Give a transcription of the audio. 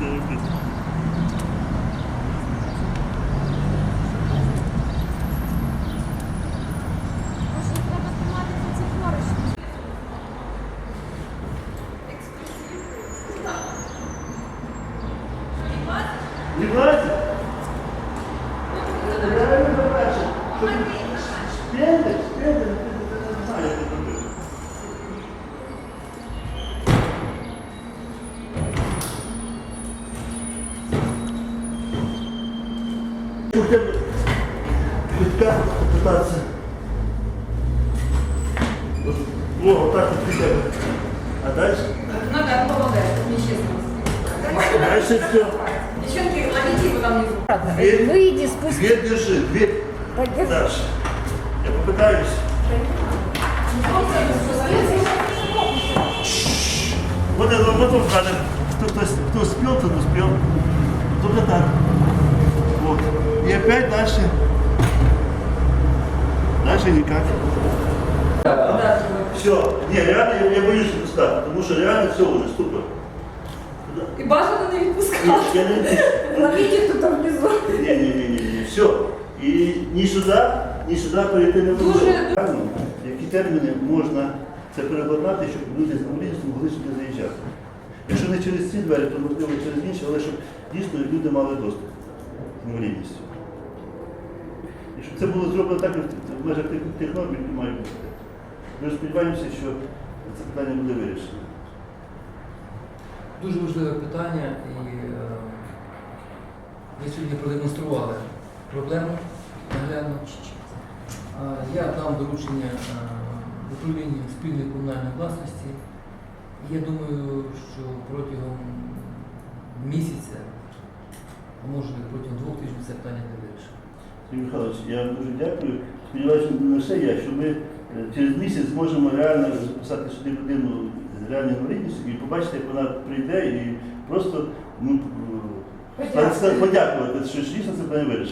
цієї пісні. Дівець? П'ятець? Слегка пытаться. Вот, О, вот так вот хотя бы. А дальше? Ну да, помогает, нечестно. Дальше все. Девчонки, ловите его там внизу. Дверь, Выйди, спусти. дверь держи, дверь. Дальше. Я попытаюсь. Вот это потом скажем, кто, кто, кто успел, тот успел. Только так. Вот. И опять дальше. Дальше никак. Все. Не, реально я, я боюсь отпускать, потому что реально все уже, ступор. І бажано не відпускати. я не отпущу. Ловите тут там внизу. Не-не-не, все. І ні сюди, ні сюди перейти не можна. Дуже- Які терміни можна це перекладати, щоб люди з інвалідністю могли сюди заїжджати? Якщо не через ці двері, то можливо через інші, але щоб дійсно люди мали доступ інвалідністю. І щоб це було зроблено так, в межах тих, тих норм, які мають бути. Ми сподіваємося, що це питання буде вирішено. Дуже важливе питання, і е, ви сьогодні продемонстрували проблему наглядно. Я дам доручення е, управлінню спільної комунальної власності. Я думаю, що протягом місяця, а може протягом двох тижнів це питання не вирішимо. Сергій Михайлович, я вам дуже дякую. Сподіваюся, не лише я, що ми е, через місяць зможемо реально записати сюди людину з реальною інвалідністю і побачити, як вона прийде і просто ну, е, подякувати, що дійсно це питання вирішено.